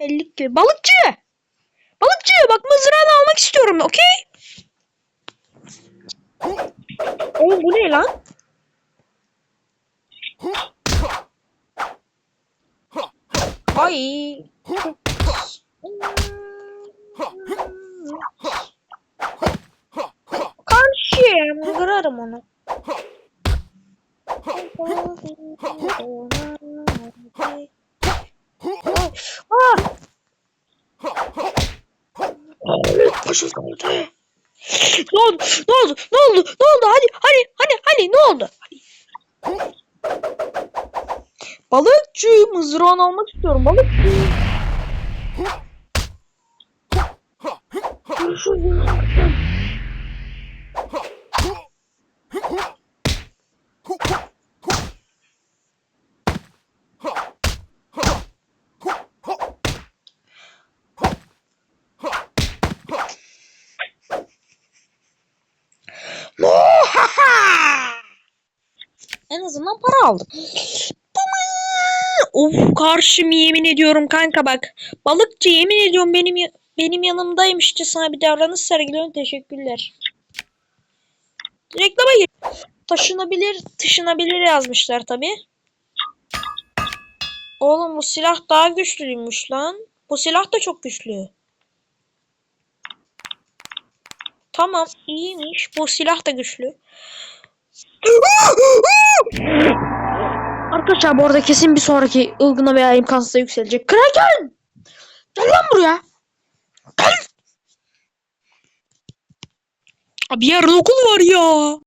50 kilo. Balıkçı! Balıkçı bak mızrağını almak istiyorum okey? Oğlum bu ne lan? Ay. Karşıyım. Kırarım onu. Ne oldu? Ne oldu? Ne oldu? Ne oldu? Hadi, hadi, hadi, hadi. Ne oldu? Balıkçı mızrağını almak istiyorum. Balıkçı. Azından para aldım. Of karşım yemin ediyorum kanka bak. Balıkçı yemin ediyorum benim benim yanımdaymışçasına bir davranış sergiliyorsun. Teşekkürler. Reklama gir. Taşınabilir, taşınabilir yazmışlar tabi. Oğlum bu silah daha güçlüymüş lan. Bu silah da çok güçlü. Tamam iyiymiş. Bu silah da güçlü. Arkadaşlar bu arada kesin bir sonraki ılgına veya imkansıza yükselecek. Kraken! Gel lan buraya. Gel. Abi yarın okul var ya.